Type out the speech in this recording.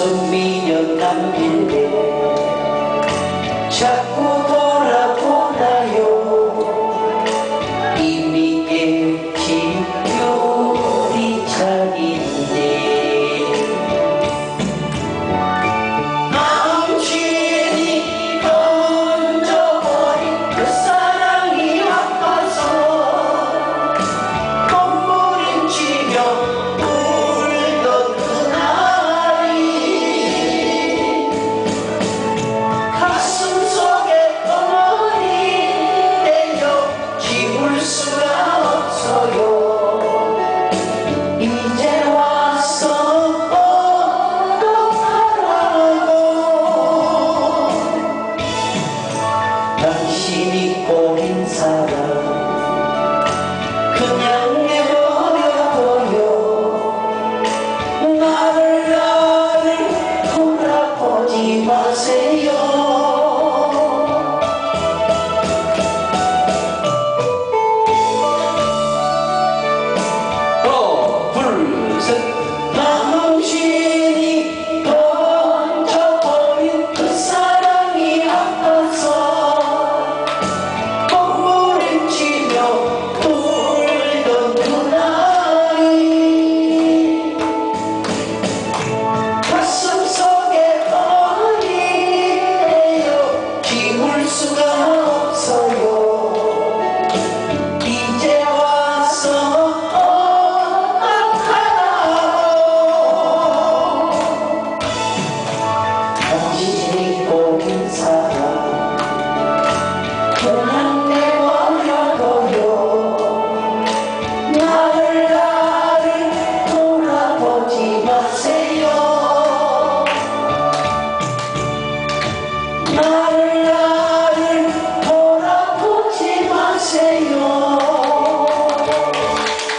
soy mío también. 진심이 꼬인 사람 그냥 내버려둬요. 나를